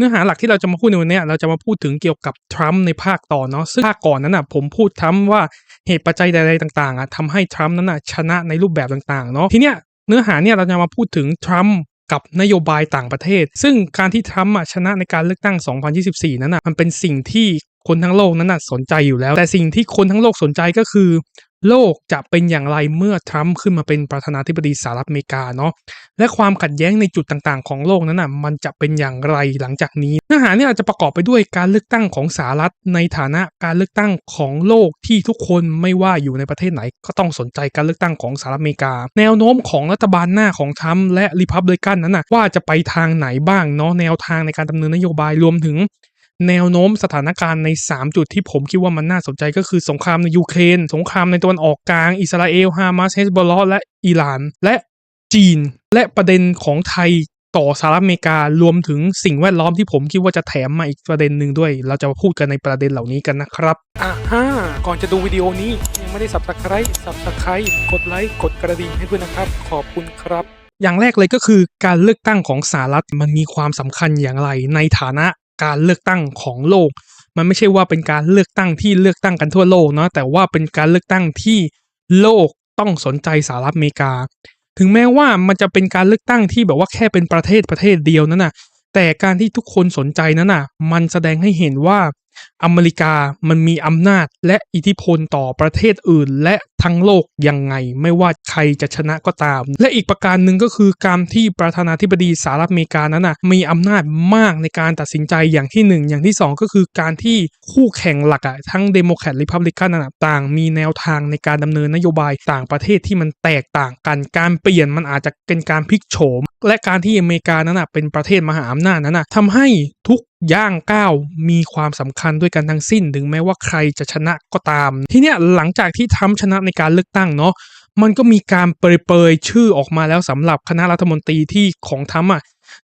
เนื้อหาหลักที่เราจะมาพูดในวันนี้เราจะมาพูดถึงเกี่ยวกับทรัมป์ในภาคต่อเนาะซึ่งภาคก่อนนั้นอะผมพูดทรัมป์ว่าเหตุปัจจัยใดๆต่างๆอะทำให้ทรัมป์นั้นอะชนะในรูปแบบต่างๆเนาะทีเนี้ยเนื้อหาเนี่ยเราจะมาพูดถึงทรัมป์กับนโยบายต่างประเทศ ซึ่งการที่ทรัมป์อะชนะในการเลือกตั้ง 2024 นั้นอะมันเป็นสิ่งที่คนทั้งโลกนั้นน่ะสนใจอยู่แล้ว แต่สิ่งที่คนทั้งโลกสนใจก็คือ โลกจะเป็นอย่างไรเมื่อทรัมป์ขึ้นมาเป็นประธานาธิบดีสหรัฐอเมริกาเนาะและความขัดแย้งในจุดต่างๆ ของโลกนั้นน่ะมันจะเป็นอย่างไรหลังจากนี้เนื้อหาเนี่ยอาจจะประกอบไปด้วยการเลือกตั้งของสหรัฐในฐานะการเลือกตั้งของโลกที่ทุกคนไม่ว่าอยู่ในประเทศไหน ก็ต้องสนใจการเลือกตั้งของสหรัฐอเมริกา แนวโน้มของรัฐบาลหน้าของทรัมป์และริพับลิกันนั้นน่ะว่าจะไปทางไหนบ้างเนาะแนวทางในการดำเนินนโยบายรวมถึง แนวโน้มสถานการณ์ใน 3 จุดที่ผมคิดว่ามันน่าสนใจก็คือสงครามในยูเครน สงครามในตะวันออกกลาง อิสราเอล ฮามาส เฮสบอลลอและอิหร่าน และจีน และประเด็นของไทยต่อสหรัฐอเมริการวมถึงสิ่งแวดล้อมที่ผมคิดว่าจะแถมมาอีกประเด็นหนึ่งด้วย เราจะมาพูดกันในประเด็นเหล่านี้กันนะครับอ่าฮะก่อนจะดูวิดีโอนี้ยังไม่ได้ subscribe subscribe กดไลค์กดกระดิ่งให้ด้วยนะครับ ขอบคุณครับอย่างแรกเลยก็คือการเลือกตั้งของสหรัฐมันมีความสำคัญอย่างไรในฐานะ การเลือกตั้งของโลก มันไม่ใช่ว่าเป็นการเลือกตั้งที่เลือกตั้งกันทั่วโลกเนาะแต่ว่าเป็นการเลือกตั้งที่โลกต้องสนใจสหรัฐอเมริกา ถึงแม้ว่ามันจะเป็นการเลือกตั้งที่แบบว่าแค่เป็นประเทศประเทศเดียวนั่นน่ะแต่การที่ทุกคนสนใจนั้นน่ะ มันแสดงให้เห็นว่า อเมริกามันมีอำนาจและอิทธิพลต่อประเทศอื่น และทั้งโลกยังไง ไม่ว่าใครจะชนะก็ตาม และอีกประการหนึ่งก็คือการที่ประธานาธิบดีสหรัฐอเมริกานั้นน่ะมีอำนาจมากในการตัดสินใจอย่างที่หนึ่งอย่างที่สองก็คือการที่คู่แข่งหลักอะทั้งเดโมแครตริพับลิกันน่ะต่างมีแนวทางในการดำเนินนโยบายต่างประเทศที่มันแตกต่างกันการเปลี่ยนมันอาจจะเป็นการพลิกโฉม และการที่อเมริกานั้นน่ะเป็นประเทศมหาอำนาจนั้นน่ะทำให้ทุก ย่างก้าวมีความสำคัญด้วยกันทั้งสิ้น ถึงแม้ว่าใครจะชนะก็ตาม ทีเนี้ยหลังจากที่ทรัมป์ชนะในการเลือกตั้งเนาะมันก็มีการเปรยๆชื่อออกมาแล้วสำหรับคณะรัฐมนตรีที่ของทรัมอะ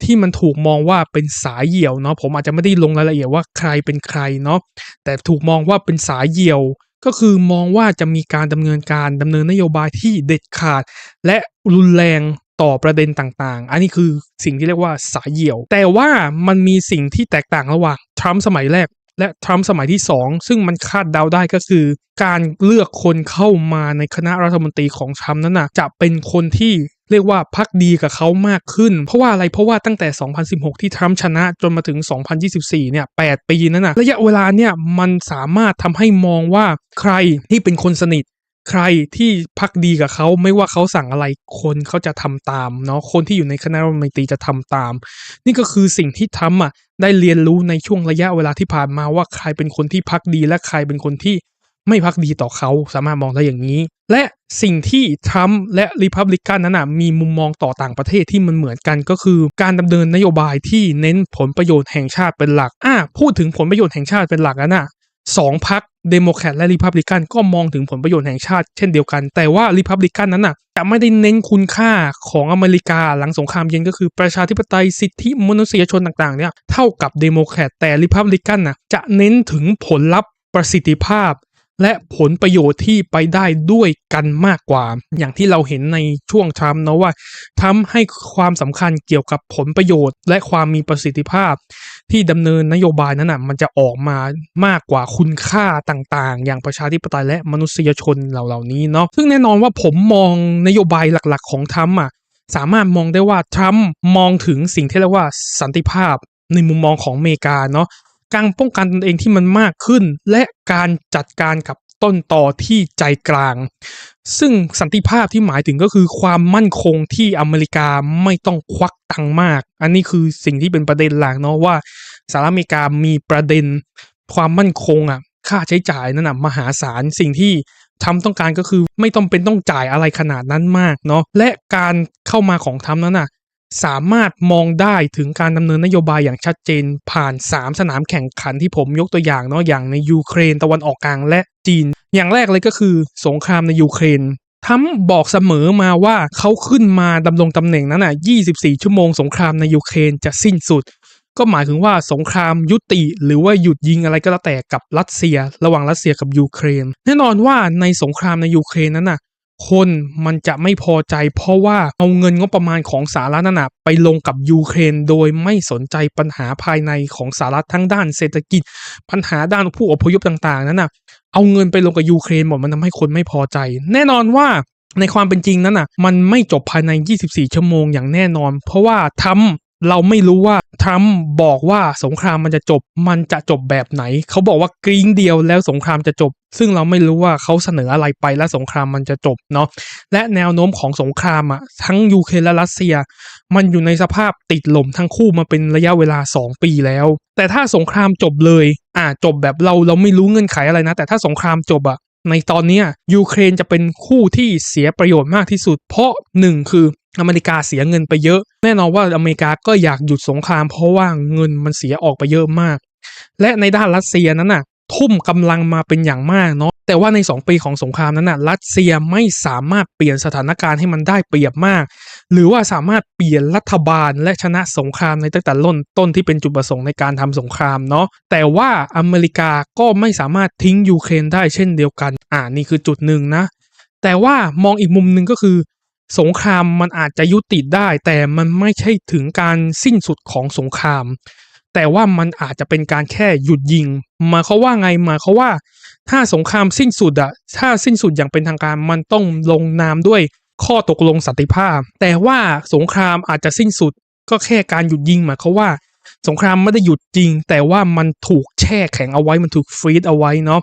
ที่มันถูกมองว่าเป็นสายเหี่ยวเนาะผมอาจจะไม่ได้ลงรายละเอียดว่าใครเป็นใครเนาะแต่ถูกมองว่าเป็นสายเหี่ยว ก็คือมองว่าจะมีการดำเนินการดำเนินนโยบายที่เด็ดขาด และรุนแรง ต่อประเด็นต่างๆ อันนี้คือสิ่งที่เรียกว่าสายเหี่ยว แต่ว่ามันมีสิ่งที่แตกต่างระหว่างทรัมป์สมัยแรกและทรัมป์สมัยที่ 2 ซึ่งมันคาดเดาได้ก็คือ การเลือกคนเข้ามาในคณะรัฐมนตรีของทรัมป์นั้นนะจะเป็นคนที่เรียกว่าพักดีกับเขามากขึ้น เพราะว่าอะไรเพราะว่าตั้งแต่ 2016 ที่ทรัมป์ชนะจนมาถึง 2024 เนี่ย 8 ปีนั้นนะระยะเวลาเนี่ยมันสามารถทำให้มองว่าใครที่เป็นคนสนิท ใครที่พักดีกับเขาไม่ว่าเขาสั่งอะไรคนเขาจะทำตามเนาะคนที่อยู่ในคณะรัฐมนตรีจะทำตาม นี่ก็คือสิ่งที่ทำอะได้เรียนรู้ในช่วงระยะเวลาที่ผ่านมาว่าใครเป็นคนที่พักดีและใครเป็นคนที่ไม่พักดีต่อเขาสามารถมองได้อย่างนี้ และสิ่งที่ทรัมป์และริพับลิกันนั้นนะมีมุมมองต่อต่างประเทศที่มันเหมือนกันก็คือ การดำเนินนโยบายที่เน้นผลประโยชน์แห่งชาติเป็นหลักอะพูดถึงผลประโยชน์แห่งชาติเป็นหลักแล้วน่ะ สองพักเดโมแครตและริพับลิกันก็มองถึงผลประโยชน์แห่งชาติเช่นเดียวกัน แต่ว่าริพับลิกันนั้นน่ะจะไม่ได้เน้นคุณค่าของอเมริกาหลังสงครามเย็นก็คือประชาธิปไตยสิทธิมนุษยชนต่างๆเนี่ยเท่ากับเดโมแครตแต่ริพับลิกันน่ะจะเน้นถึงผลลัพธ์ประสิทธิภาพ และผลประโยชน์ที่ไปได้ด้วยกันมากกว่า อย่างที่เราเห็นในช่วงทรัมป์นะว่าทำให้ความสำคัญเกี่ยวกับผลประโยชน์ และความมีประสิทธิภาพ ที่ดำเนินนโยบายนั้นน่ะมันจะออกมามากกว่าคุณค่าต่างๆ อย่างประชาธิปไตยและมนุษยชนเหล่านี้เนาะซึ่งแน่นอนว่าผมมองนโยบายหลักๆ ของทรัมป์อะสามารถมองได้ว่าทรัมป์มองถึงสิ่งที่เรียกว่าสันติภาพในมุมมองของอเมริกาเนาะ การป้องกันตนเองที่มันมากขึ้น และการจัดการกับต้นต่อที่ใจกลาง ซึ่งสันติภาพที่หมายถึงก็คือความมั่นคงที่อเมริกาไม่ต้องควักตังมาก อันนี้คือสิ่งที่เป็นประเด็นหลักเนาะว่าสหรัฐอเมริกามีประเด็นความมั่นคงอะค่าใช้จ่ายนั่นน่ะมหาศาลสิ่งที่ทำต้องการก็คือไม่ต้องเป็นต้องจ่ายอะไรขนาดนั้นมากเนาะและการเข้ามาของทำนั้นน่ะ สามารถมองได้ถึงการดำเนินนโยบายอย่างชัดเจน ผ่าน 3 สนามแข่งขันที่ผมยกตัวอย่างเนาะอย่างในยูเครนตะวันออกกลางและจีน อย่างแรกเลยก็คือสงครามในยูเครนทรัมบอกเสมอมาว่าเขาขึ้นมาดำรงตำแหน่งนั้นน่ะ 24 ชั่วโมงสงครามในยูเครนจะสิ้นสุด ก็หมายถึงว่าสงครามยุติ หรือว่าหยุดยิงอะไรก็แล้วแต่กับรัสเซีย ระหว่างรัสเซียกับยูเครน แน่นอนว่าในสงครามในยูเครนนั้นน่ะ คนมันจะไม่พอใจ เพราะว่าเอาเงินงบประมาณของสหรัฐนั่นะไปลงกับยูเครนโดยไม่สนใจปัญหาภายในของสหรัฐทั้งด้านเศรษฐกิจ ปัญหาด้านผู้อพยพต่างๆ นั้นน่ะเอาเงินไปลงกับยูเครนหมดมันทำให้คนไม่พอใจ แน่นอนว่าในความเป็นจริงนั้นน่ะ มันไม่จบภายใน 24 ชั่วโมงอย่างแน่นอน เพราะว่าทรัมป์เราไม่รู้ว่า ทรัมป์บอกว่าสงครามมันจะจบมันจะจบแบบไหน เขาบอกว่ากริ้งเดียวแล้วสงครามจะจบ ซึ่งเราไม่รู้ว่าเขาเสนออะไรไปแล้วสงครามมันจะจบเนาะและแนวโน้มของสงครามอะทั้งยูเครนและรัสเซีย มันอยู่ในสภาพติดลมทั้งคู่มาเป็นระยะเวลา 2 ปีแล้ว แต่ถ้าสงครามจบเลย อ่าจบแบบเราเราไม่รู้เงื่อนไขอะไรนะ แต่ถ้าสงครามจบอะ ในตอนนี้ยูเครนจะเป็นคู่ที่เสียประโยชน์มากที่สุด เพราะหนึ่งคืออเมริกาเสียเงินไปเยอะ แน่นอนว่าอเมริกาก็อยากหยุดสงคราม เพราะว่าเงินมันเสียออกไปเยอะมาก และในด้านรัสเซียนั้นน่ะทุ่มกำลังมาเป็นอย่างมากเนาะ แต่ว่าใน 2 ปีของสงครามนั้นน่ะรัสเซียไม่สามารถเปลี่ยนสถานการณ์ให้มันได้เปรียบมาก หรือว่าสามารถเปลี่ยนรัฐบาลและชนะสงครามในตั้งแต่ต้นต้นที่เป็นจุดประสงค์ในการทำสงครามเนาะแต่ว่าอเมริกาก็ไม่สามารถทิ้งยูเครนได้เช่นเดียวกัน อ่านี่คือจุดหนึ่งนะ แต่ว่ามองอีกมุมหนึ่งก็คือ สงครามมันอาจจะยุติได้ แต่มันไม่ใช่ถึงการสิ้นสุดของสงคราม แต่ว่ามันอาจจะเป็นการแค่หยุดยิงมาเขาว่าไงมาเขาว่า ถ้าสงครามสิ้นสุดอะถ้าสิ้นสุดอย่างเป็นทางการมันต้องลงนามด้วยข้อตกลงสันติภาพ แต่ว่าสงครามอาจจะสิ้นสุดก็แค่การหยุดยิงหมายเขามว่า สงครามไม่ได้หยุดจริง แต่ว่ามันถูกแช่แข็งเอาไว้มันถูกฟรีดเอาไว้เนาะ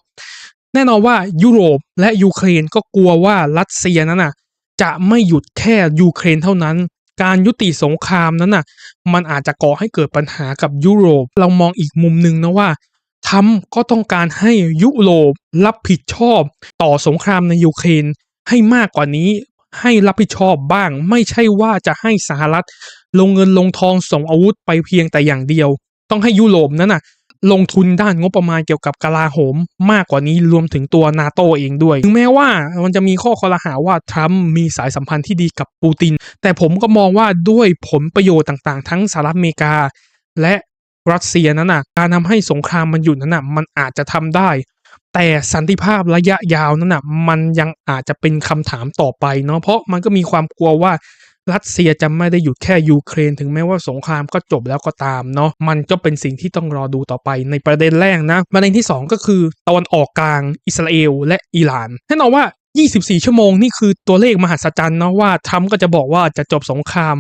แน่นอนว่ายุโรปและยูเครนก็กลัวว่ารัสเซียนั้นน่ะ จะไม่หยุดแค่ยูเครนเท่านั้น การยุติสงครามนั้นน่ะ มันอาจจะก่อให้เกิดปัญหากับยุโรปเรามองอีกมุมหนึ่งนะว่า ทรัมก็ต้องการให้ยุโรปรับผิดชอบต่อสงครามในยูเครนให้มากกว่านี้ให้รับผิดชอบบ้าง ไม่ใช่ว่าจะให้สหรัฐ ลงเงินลงทองส่งอาวุธไปเพียงแต่อย่างเดียว ต้องให้ยุโรปนั้นน่ะลงทุนด้านงบประมาณเกี่ยวกับกลาโหม มากกว่านี้รวมถึงตัวนาโตเองด้วย ถึงแม้ว่ามันจะมีข้อคอรหาว่าทรัมป์มีสายสัมพันธ์ที่ดีกับปูติน แต่ผมก็มองว่าด้วยผลประโยชน์ต่างๆ ทั้งสหรัฐอเมริกา และ รัสเซียนั้นน่ะ การทำให้สงครามมันหยุดนั้นน่ะ มันอาจจะทำได้ แต่สันติภาพระยะยาวนั้นน่ะ มันยังอาจจะเป็นคำถามต่อไปเนาะเพราะมันก็มีความกลัวว่ารัสเซียจะไม่ได้หยุดแค่ยูเครน ถึงแม้ว่าสงครามก็จบแล้วก็ตามเนาะมันก็เป็นสิ่งที่ต้องรอดูต่อไปในประเด็นแรกนะประเด็นที่ 2 ก็คือตะวันออกกลางอิสราเอลและอิหร่านแน่นอนว่า 24 ชั่วโมงนี่คือตัวเลขมหัศจรรย์นะว่าทรัมป์ก็จะบอกว่าจะจบสงคราม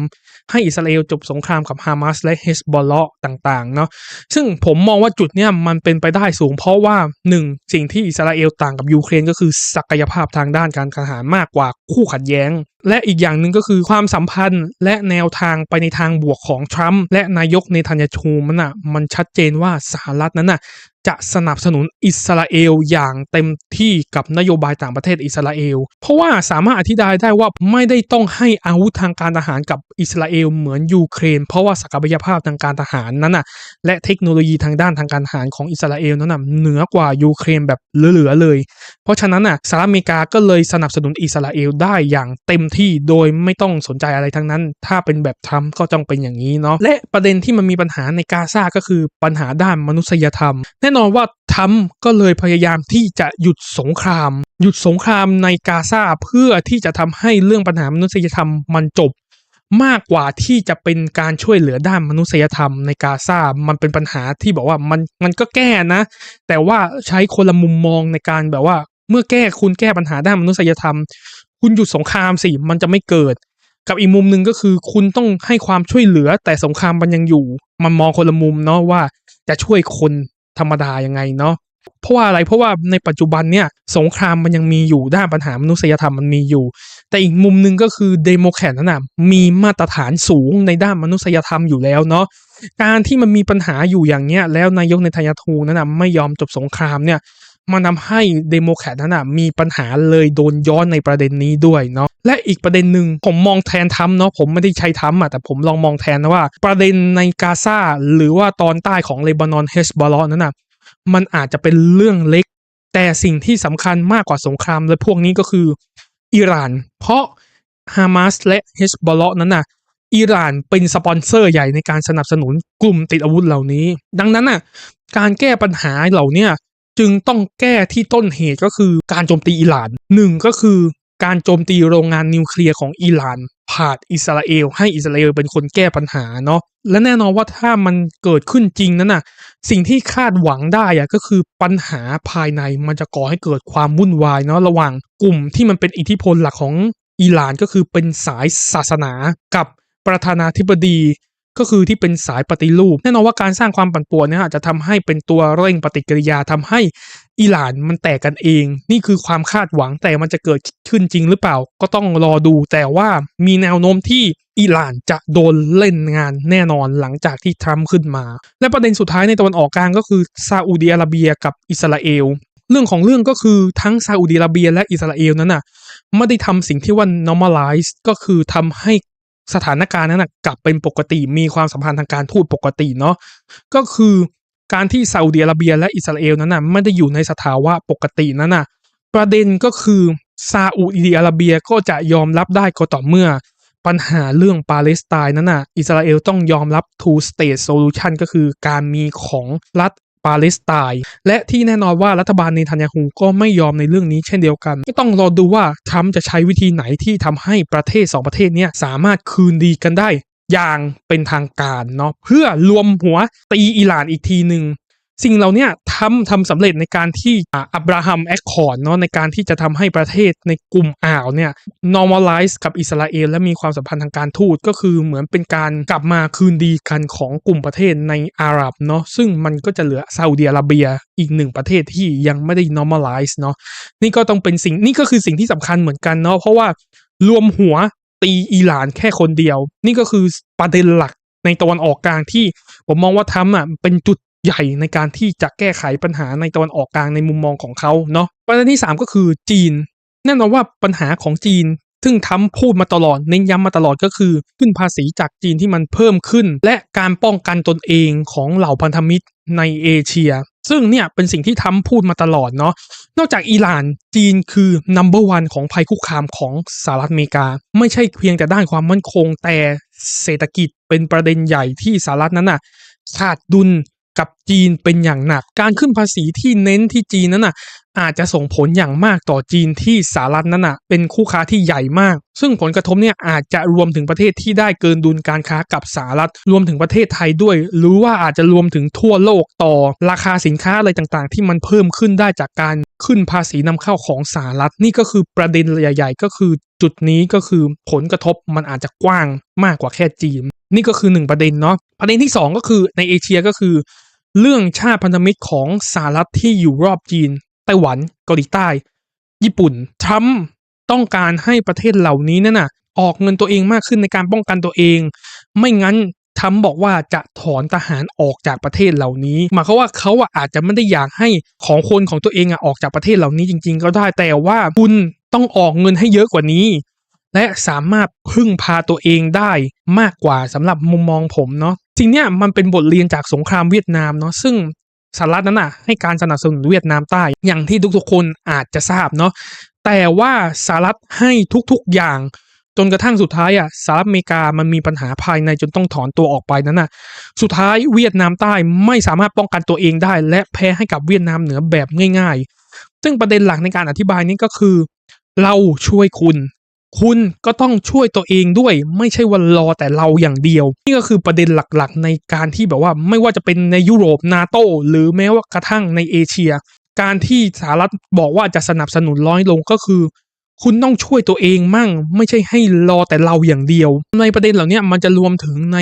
ให้อิสราเอลจบสงครามกับฮามาสและเฮสบอลเลาะต่างๆเนาะซึ่งผมมองว่าจุดเนี้ยมันเป็นไปได้สูง เพราะว่า 1. สิ่งที่อิสราเอลต่างกับยูเครนก็คือศักยภาพทางด้านการทหารมากกว่าคู่ขัดแย้ง และอีกอย่างหนึ่งก็คือความสัมพันธ์และแนวทางไปในทางบวกของทรัมป์และนายกเนทันยาชูมันอะมันชัดเจนว่าสหรัฐนั้นน่ะ จะสนับสนุนอิสราเอลอย่างเต็มที่กับนโยบายต่างประเทศอิสราเอล เพราะว่าสามารถอธิบายได้ว่าไม่ได้ต้องให้อาวุธทางการทหารกับอิสราเอลเหมือนยูเครน เพราะว่าศักยภาพทางการทหารนั้นน่ะและเทคโนโลยีทางด้านทางการทหารของอิสราเอลนั้นน่ะเหนือกว่ายูเครนแบบเหลือๆเลย เพราะฉะนั้นน่ะสหรัฐอเมริกาก็เลยสนับสนุนอิสราเอลได้อย่างเต็มที่โดยไม่ต้องสนใจอะไรทั้งนั้น ถ้าเป็นแบบทรัมป์ก็ต้องเป็นอย่างนี้เนาะและประเด็นที่มันมีปัญหาในกาซาก็คือปัญหาด้านมนุษยธรรมแน่นนอนว่าทรัมก็เลยพยายามที่จะหยุดสงคราม หยุดสงครามในกาซาเพื่อที่จะทำให้เรื่องปัญหามนุษยธรรมมันจบ มากกว่าที่จะเป็นการช่วยเหลือด้านมนุษยธรรมในกาซา มันเป็นปัญหาที่บอกว่ามันมันก็แก้นะ แต่ว่าใช้คนละมุมมองในการแบบว่า เมื่อแก้คุณแก้ปัญหาด้านมนุษยธรรม คุณหยุดสงครามสิมันจะไม่เกิดกับอีกมุมหนึ่งก็คือคุณต้องให้ความช่วยเหลือแต่สงครามมันยังอยู่ มันมองคนละมุมเนาะว่าจะช่วยคน ธรรมดายังไงเนาะเพราะว่าอะไรเพราะว่าในปัจจุบันเนี่ยสงครามมันยังมีอยู่ด้านปัญหามนุษยธรรมมันมีอยู่ แต่อีกมุมหนึ่งก็คือเดโมแครตนั้นนะมีมาตรฐานสูงในด้านมนุษยธรรมอยู่แล้วเนาะการที่มันมีปัญหาอยู่อย่างเนี้ยแล้วนายกในทายาทูนั้นนะไม่ยอมจบสงครามเนี่ย มันทำให้เดโมแครตนั้นนะมีปัญหาเลยโดนย้อนในประเด็นนี้ด้วยเนาะและอีกประเด็นหนึ่งผมมองแทนทำเนาะผมไม่ได้ใช้ทำอะแต่ผมลองมองแทนนะว่า ประเด็นในกาซาหรือว่าตอนใต้ของเลบานอนเฮสบอลนั้นน่ะมันอาจจะเป็นเรื่องเล็ก แต่สิ่งที่สำคัญมากกว่าสงครามและพวกนี้ก็คืออิหร่าน เพราะฮามาสและเฮสบอลนั้นน่ะอิหร่านเป็นสปอนเซอร์ใหญ่ในการสนับสนุนกลุ่มติดอาวุธเหล่านี้ ดังนั้นน่ะการแก้ปัญหาเหล่านี้ จึงต้องแก้ที่ต้นเหตุก็คือการโจมตีอิหร่านหนึ่งก็คือการโจมตีโรงงานนิวเคลียร์ของอิหร่านผ่านอิสราเอล ให้อิสราเอลเป็นคนแก้ปัญหาเนาะและแน่นอนว่าถ้ามันเกิดขึ้นจริงนั้นน่ะสิ่งที่คาดหวังได้อะก็คือปัญหาภายในมันจะก่อให้เกิดความวุ่นวายเนาะระหว่างกลุ่มที่มันเป็นอิทธิพลหลักของอิหร่านก็คือเป็นสายศาสนากับประธานาธิบดี ก็คือที่เป็นสายปฏิรูป แน่นอนว่าการสร้างความปั่นป่วนเนี่ยจะทำให้เป็นตัวเร่งปฏิกิริยาทำให้อิหร่านมันแตกกันเอง นี่คือความคาดหวังแต่มันจะเกิดขึ้นจริงหรือเปล่า ก็ต้องรอดู แต่ว่ามีแนวโน้มที่อิหร่านจะโดนเล่นงานแน่นอนหลังจากที่ทรัมป์ขึ้นมา และประเด็นสุดท้ายในตะวันออกกลางก็คือซาอุดิอาระเบียกับอิสราเอลเรื่องของเรื่องก็คือทั้งซาอุดิอาระเบียและอิสราเอลนั้นน่ะไม่ได้ทำสิ่งที่ว่า normalize ก็คือทำให้ สถานการณ์นั้นนะกลับเป็นปกติ มีความสัมพันธ์ทางการทูตปกติเนาะก็คือการที่ซาอุดิอาระเบียและอิสราเอลนั้นน่ะไม่ได้อยู่ในสภาวะปกตินั้นน่ะประเด็นก็คือซาอุดิอาระเบียก็จะยอมรับได้ก็ต่อเมื่อ ปัญหาเรื่องปาเลสไตน์นั้นน่ะอิสราเอลต้องยอมรับ two state solution ก็คือการมีของรัฐาเลสไตน์และที่แน่นอนว่ารัฐบาลเนทันยาฮูก็ไม่ยอมในเรื่องนี้เช่นเดียวกัน ก็ต้องรอดูว่าทรัมป์จะใช้วิธีไหนที่ทำให้ประเทศสองประเทศนี้สามารถคืนดีกันได้อย่างเป็นทางการเนาะเพื่อรวมหัวตีอิหร่านอีกทีหนึ่ง สิ่งเหล่าเนี้ยทำทำสำเร็จในการที่อับราฮัมแอคคอร์ดเนาะในการที่จะทำให้ประเทศในกลุ่มอ่าวเนี่ย normalize กับอิสราเอลและมีความสัมพันธ์ทางการทูตก็คือเหมือนเป็นการกลับมาคืนดีกันของกลุ่มประเทศในอาหรับเนาะซึ่งมันก็จะเหลือซาอุดิอาระเบียอีกหนึ่งประเทศที่ยังไม่ได้ normalize เนาะนี่ก็ต้องเป็นสิ่งนี่ก็คือสิ่งที่สำคัญเหมือนกันเนาะเพราะว่ารวมหัวตีอิหร่านแค่คนเดียว นี่ก็คือประเด็นหลักในตะวันออกกลางที่ผมมองว่าทรัมป์อะเป็นจุด ใหญ่ในการที่จะแก้ไขปัญหาในตะวันออกกลางในมุมมองของเขาเนาะประเด็นที่ 3 ก็คือจีนแน่นอนว่าปัญหาของจีนซึ่งทำพูดมาตลอดเน้นย้ำมาตลอดก็คือ ขึ้นภาษีจากจีนที่มันเพิ่มขึ้น และการป้องกันตนเองของเหล่าพันธมิตรในเอเชีย ซึ่งเนี่ยเป็นสิ่งที่ทำพูดมาตลอดเนาะนอกจากอิหร่านจีนคือ number one ของภัยคุกคามของสหรัฐอเมริกา ไม่ใช่เพียงแต่ด้านความมั่นคงแต่เศรษฐกิจเป็นประเด็นใหญ่ที่สหรัฐนั้นน่ะขาดดุล กับจีนเป็นอย่างหนัก การขึ้นภาษีที่เน้นที่จีนนั้นน่ะอาจจะส่งผลอย่างมากต่อจีนที่สหรัฐนั้นน่ะเป็นคู่ค้าที่ใหญ่มาก ซึ่งผลกระทบเนี่ยอาจจะรวมถึงประเทศที่ได้เกินดุลการค้ากับสหรัฐ รวมถึงประเทศไทยด้วย หรือว่าอาจจะรวมถึงทั่วโลกต่อ ราคาสินค้าอะไรต่างๆ ที่มันเพิ่มขึ้นได้จากการขึ้นภาษีนำเข้าของสหรัฐ นี่ก็คือประเด็นใหญ่ ๆ ก็คือจุดนี้ก็คือผลกระทบมันอาจจะกว้างมากกว่าแค่จีน นี่ก็คือหนึ่งประเด็นเนาะประเด็นที่สองก็คือในเอเชียก็คือ เรื่องชาติพันธมิตรของสหรัฐที่อยู่รอบจีน ไต้หวันเกาหลีใต้ ญี่ปุ่นทรัมป์ต้องการให้ประเทศเหล่านี้นั่นน่ะ ออกเงินตัวเองมากขึ้นในการป้องกันตัวเอง ไม่งั้นทรัมป์บอกว่าจะถอนทหารออกจากประเทศเหล่านี้หมายความว่าเขาอาจจะไม่ได้อยากให้ของคนของตัวเองอะออกจากประเทศเหล่านี้จริง ๆ ก็ได้แต่ว่าคุณต้องออกเงินให้เยอะกว่านี้ และสามารถพึ่งพาตัวเองได้มากกว่าสำหรับมุมมองผมเนาะ สิ่งเนี้ยมันเป็นบทเรียนจากสงครามเวียดนามเนาะซึ่งสหรัฐนั้นน่ะให้การสนับสนุนเวียดนามใต้อย่างที่ทุกๆคนอาจจะทราบเนาะแต่ว่าสหรัฐให้ทุกๆอย่างจนกระทั่งสุดท้ายอะสหรัฐอเมริกามันมีปัญหาภายในจนต้องถอนตัวออกไปนั้นน่ะ สุดท้ายเวียดนามใต้ไม่สามารถป้องกันตัวเองได้ และแพ้ให้กับเวียดนามเหนือแบบง่าย ๆ ซึ่งประเด็นหลักในการอธิบายนี้ก็คือ เราช่วยคุณ คุณก็ต้องช่วยตัวเองด้วย ไม่ใช่ว่ารอแต่เราอย่างเดียว นี่ก็คือประเด็นหลักๆ ในการที่แบบว่าไม่ว่าจะเป็นในยุโรปนาโตหรือแม้ว่ากระทั่งในเอเชีย การที่สหรัฐบอกว่าจะสนับสนุนร้อยลงก็คือคุณต้องช่วยตัวเองมั่ง ไม่ใช่ให้รอแต่เราอย่างเดียว ในประเด็นเหล่านี้มันจะรวมถึงใน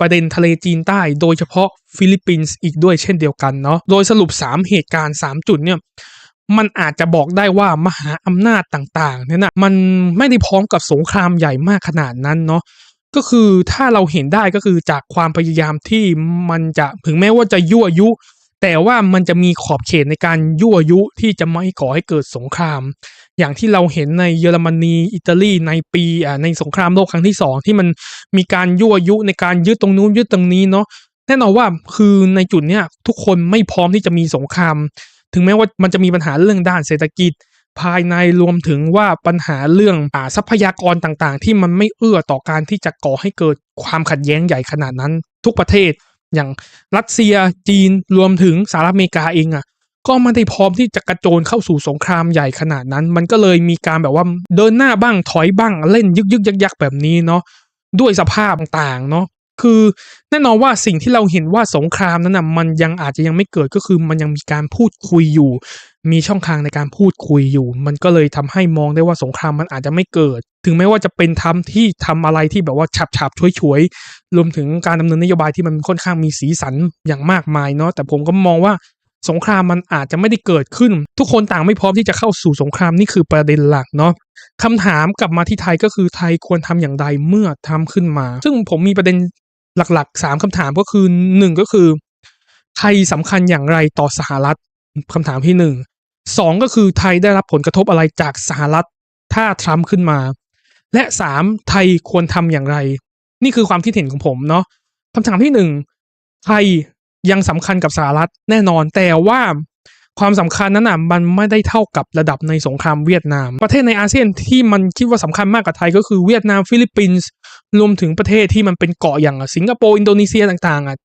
ประเด็นทะเลจีนใต้ โดยเฉพาะฟิลิปปินส์อีกด้วยเช่นเดียวกันเนาะโดยสรุป 3 เหตุการณ์ 3 จุดเนี่ย มันอาจจะบอกได้ว่ามหาอำนาจต่างๆเนี่ยนะมันไม่ได้พร้อมกับสงครามใหญ่มากขนาดนั้นเนาะก็คือถ้าเราเห็นได้ก็คือจากความพยายามที่มันจะถึงแม้ว่าจะยั่วยุ แต่ว่ามันจะมีขอบเขตในการยั่วยุที่จะไม่ก่อให้เกิดสงคราม อย่างที่เราเห็นในเยอรมนีอิตาลีในปีอ่าในสงครามโลกครั้งที่สองที่มันมีการยั่วยุในการยึดตรงนู้นยึดตรงนี้เนาะแน่นอนว่าคือในจุดเนี้ยทุกคนไม่พร้อมที่จะมีสงคราม ถึงแม้ว่ามันจะมีปัญหาเรื่องด้านเศรษฐกิจ ภายในรวมถึงว่าปัญหาเรื่องอ่าทรัพยากรต่างๆ ที่มันไม่เอื้อต่อการที่จะก่อให้เกิดความขัดแย้งใหญ่ขนาดนั้น ทุกประเทศ อย่างรัสเซียจีนรวมถึงสหรัฐอเมริกาเองอะก็ไม่ได้พร้อมที่จะกระโจนเข้าสู่สงครามใหญ่ขนาดนั้น มันก็เลยมีการแบบว่าเดินหน้าบ้างถอยบ้างเล่นยึกยึกยักยักแบบนี้เนาะด้วยสภาพต่างๆเนาะ คือแน่นอนว่าสิ่งที่เราเห็นว่าสงครามนั้นนะมันยังอาจจะยังไม่เกิดก็คือมันยังมีการพูดคุยอยู่ มีช่องทางในการพูดคุยอยู่ มันก็เลยทำให้มองได้ว่าสงครามมันอาจจะไม่เกิด ถึงแม้ว่าจะเป็นทำที่ทำอะไรที่แบบว่าฉับฉับช่วยช่วยรวมถึงการดำเนินนโยบายที่มันค่อนข้างมีสีสันอย่างมากมายเนาะแต่ผมก็มองว่าสงครามมันอาจจะไม่ได้เกิดขึ้น ทุกคนต่างไม่พร้อมที่จะเข้าสู่สงครามนี่คือประเด็นหลักเนาะคำถามกลับมาที่ไทยก็คือไทยควรทำอย่างไรเมื่อทำขึ้นมา ซึ่งผมมีประเด็น หลักๆสามคำถามก็คือหนึ่งก็คือไทยสำคัญอย่างไรต่อสหรัฐคำถามที่หนึ่งสองก็คือไทยได้รับผลกระทบอะไรจากสหรัฐถ้าทรัมป์ขึ้นมา และสามไทยควรทำอย่างไร นี่คือความคิดเห็นของผมเนาะคำถามที่หนึ่งไทยยังสำคัญกับสหรัฐแน่นอนแต่ว่าความสำคัญนั้นอะมันไม่ได้เท่ากับระดับในสงครามเวียดนาม ประเทศในอาเซียนที่มันคิดว่าสำคัญมากกับไทยก็คือเวียดนามฟิลิปปินส์ รวมถึงประเทศที่มันเป็นเกาะอย่างสิงคโปร์อินโดนีเซียต่างๆอะ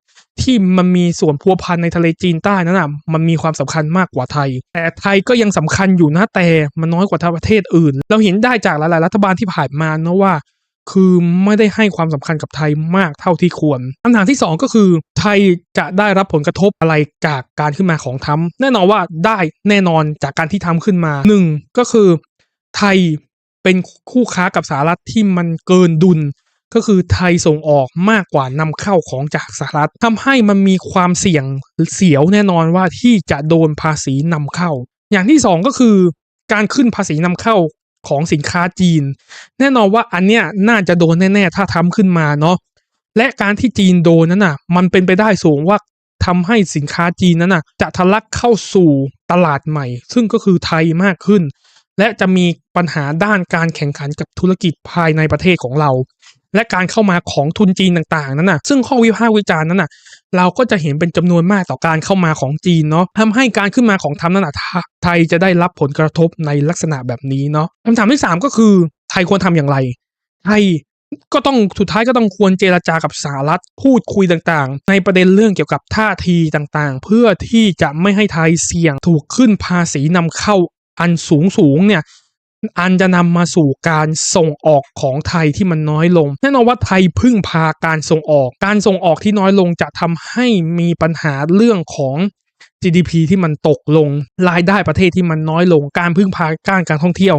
ที่มันมีส่วนพัวพันในทะเลจีนใต้นั้นอะมันมีความสำคัญมากกว่าไทย แต่ไทยก็ยังสำคัญอยู่นะแต่มันน้อยกว่าประเทศอื่น เราเห็นได้จากหลายๆรัฐบาลที่ผ่านมาเนะว่า คือไม่ได้ให้ความสำคัญกับไทยมากเท่าที่ควรคำถามที่ 2 ก็คือ ไทยจะได้รับผลกระทบอะไรจากการขึ้นมาของทรัมแน่นอนว่าได้แน่นอนจากการที่ทำขึ้นมาหนึ่งก็คือ ไทยเป็นคู่ค้ากับสหรัฐที่มันเกินดุล ก็คือไทยส่งออกมากกว่านำเข้าของจากสหรัฐทำให้มันมีความเสี่ยงเสียวแน่นอนว่าที่จะโดนภาษีนำเข้า อย่างที่สองก็คือการขึ้นภาษีนำเข้าของสินค้าจีน แน่นอนว่าอันเนี้ยน่าจะโดนแน่ ๆ ถ้าทำขึ้นมาเนาะและการที่จีนโดนนั้นน่ะ มันเป็นไปได้สูงว่าทำให้สินค้าจีนนั้นน่ะ จะทะลักเข้าสู่ตลาดใหม่ ซึ่งก็คือไทยมากขึ้น และจะมีปัญหาด้านการแข่งขันกับธุรกิจภายในประเทศของเรา และการเข้ามาของทุนจีนต่างๆนั้นน่ะซึ่งข้อวิพากษ์วิจารณ์นั้นน่ะเราก็จะเห็นเป็นจำนวนมากต่อการเข้ามาของจีนเนาะทำให้การขึ้นมาของทรัมป์นั้นนะทะไทยจะได้รับผลกระทบในลักษณะแบบนี้เนาะคำถามที่ 3 ก็คือไทยควรทำอย่างไรไทยก็ต้องสุดท้ายก็ต้องควรเจรจากับสหรัฐพูดคุยต่างๆ ในประเด็นเรื่องเกี่ยวกับท่าทีต่างๆ เพื่อที่จะไม่ให้ไทยเสี่ยงถูกขึ้นภาษีนำเข้าอันสูงสูงๆเนี่ย อันจะนำมาสู่การส่งออกของไทยที่มันน้อยลง แน่นอนว่าไทยพึ่งพาการส่งออก การส่งออกที่น้อยลงจะทำให้มีปัญหาเรื่องของ GDP ที่มันตกลง รายได้ประเทศที่มันน้อยลง การพึ่งพาการการท่องเที่ยว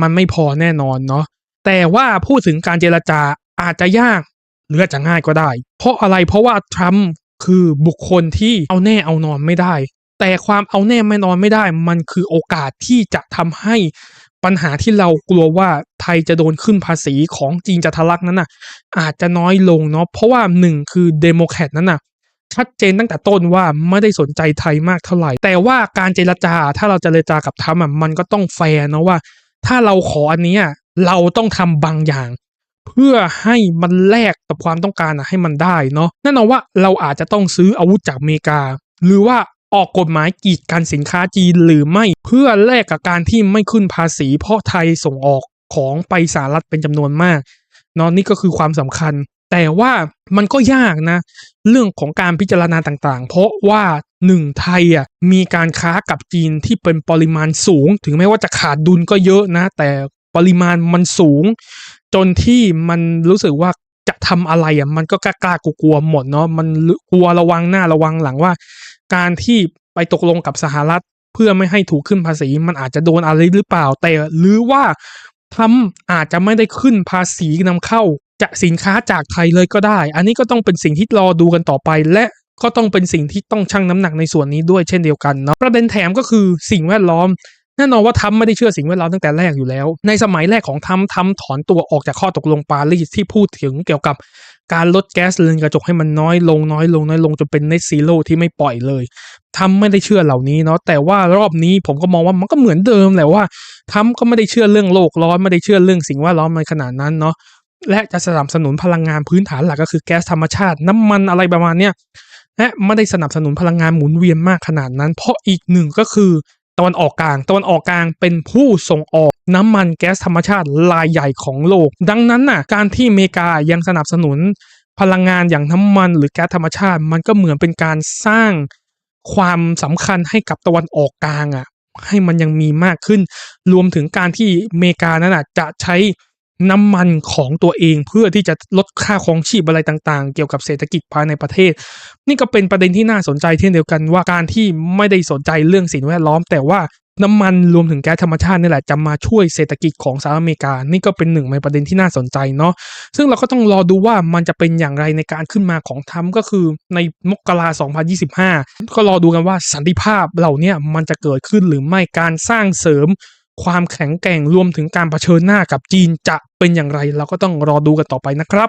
มันไม่พอแน่นอนเนาะ แต่ว่าพูดถึงการเจรจาอาจจะยากหรืออาจจะง่ายก็ได้ เพราะอะไร เพราะว่าทรัมป์คือบุคคลที่เอาแน่เอานอนไม่ได้ แต่ความเอาแน่ไม่นอนไม่ได้ มันคือโอกาสที่จะทำให้ ปัญหาที่เรากลัวว่าไทยจะโดนขึ้นภาษีของจีนจะทะลักนั้นน่ะ อาจจะน้อยลงเนาะเพราะว่าหนึ่งคือเดโมแครตนั้นน่ะชัดเจนตั้งแต่ต้นว่าไม่ได้สนใจไทยมากเท่าไหร่ แต่ว่าการเจรจาถ้าเราจะเจรจากับทรัมป์อะมันก็ต้องแฟร์เนาะว่า ถ้าเราขออันนี้เราต้องทำบางอย่าง เพื่อให้มันแลกกับความต้องการอะให้มันได้เนาะแน่นอนว่าเราอาจจะต้องซื้ออาวุธจากอเมริกา หรือว่า ออกกฎหมายกีดกันสินค้าจีนหรือไม่เพื่อแลกกับการที่ไม่ขึ้นภาษี เพราะไทยส่งออกของไปสหรัฐเป็นจำนวนมากเนาะนี่ก็คือความสำคัญ แต่ว่ามันก็ยากนะ เรื่องของการพิจารณาต่างๆ เพราะว่าหนึ่งไทยอะมีการค้ากับจีนที่เป็นปริมาณสูง ถึงแม้ว่าจะขาดดุลก็เยอะนะ แต่ปริมาณมันสูง จนที่มันรู้สึกว่าจะทำอะไรอะมันก็กล้ากลัวๆหมดเนาะมันกลัวระวังหน้าระวังหลังว่า การที่ไปตกลงกับสหรัฐ เพื่อไม่ให้ถูกขึ้นภาษี มันอาจจะโดนอะไรหรือเปล่า แต่หรือว่าทรัมป์อาจจะไม่ได้ขึ้นภาษีนำเข้าจะสินค้าจากไทยเลยก็ได้ อันนี้ก็ต้องเป็นสิ่งที่รอดูกันต่อไป และก็ต้องเป็นสิ่งที่ต้องชั่งน้ำหนักในส่วนนี้ด้วยเช่นเดียวกันเนาะประเด็นแถมก็คือสิ่งแวดล้อมแน่นอนว่าทรัมป์ไม่ได้เชื่อสิ่งแวดล้อมตั้งแต่แรกอยู่แล้ว ในสมัยแรกของทรัมป์ทรัมป์ถอนตัวออกจากข้อตกลงปารีสที่พูดถึงเกี่ยวกับ การลดแก๊สเรือนกระจกให้มันน้อยลงน้อยลงน้อยลงจนเป็นเนซีโร่ที่ไม่ปล่อยเลยทรัมป์ไม่ได้เชื่อเหล่านี้เนาะแต่ว่ารอบนี้ผมก็มองว่ามันก็เหมือนเดิมแหละว่าทรัมก็ไม่ได้เชื่อเรื่องโลกร้อนไม่ได้เชื่อเรื่องสิ่งแวดล้อมในขนาดนั้นเนาะและจะสนับสนุนพลังงานพื้นฐานหลักก็คือแก๊สธรรมชาติ น้ำมันอะไรประมาณเนี้ยและไม่ได้สนับสนุนพลังงานหมุนเวียนมากขนาดนั้น เพราะอีกหนึ่งก็คือ ตะวันออกกลาง ตะวันออกกลางเป็นผู้ส่งออกน้ำมันแก๊สธรรมชาติรายใหญ่ของโลก ดังนั้นน่ะการที่อเมริกายังสนับสนุนพลังงานอย่างน้ำมันหรือแก๊สธรรมชาติ มันก็เหมือนเป็นการสร้างความสำคัญให้กับตะวันออกกลางอะให้มันยังมีมากขึ้น รวมถึงการที่อเมริกานั้นอะจะใช้ น้ำมันของตัวเองเพื่อที่จะลดค่าครองชีพอะไรต่าง ๆ เกี่ยวกับเศรษฐกิจภายในประเทศ นี่ก็เป็นประเด็นที่น่าสนใจเช่นเดียวกันว่าการที่ไม่ได้สนใจเรื่องสิ่งแวดล้อม แต่ว่าน้ำมันรวมถึงแก๊สธรรมชาตินี่แหละจะมาช่วยเศรษฐกิจของสหรัฐอเมริกา นี่ก็เป็นหนึ่งในประเด็นที่น่าสนใจเนาะ ซึ่งเราก็ต้องรอดูว่ามันจะเป็นอย่างไรในการขึ้นมาของทรัมป์ก็คือในมกรา2025 ก็รอดูกันว่าสันติภาพเหล่านี้มันจะเกิดขึ้นหรือไม่การสร้างเสริม ความแข็งแกร่งรวมถึงการเผชิญหน้ากับจีนจะเป็นอย่างไร เราก็ต้องรอดูกันต่อไปนะครับ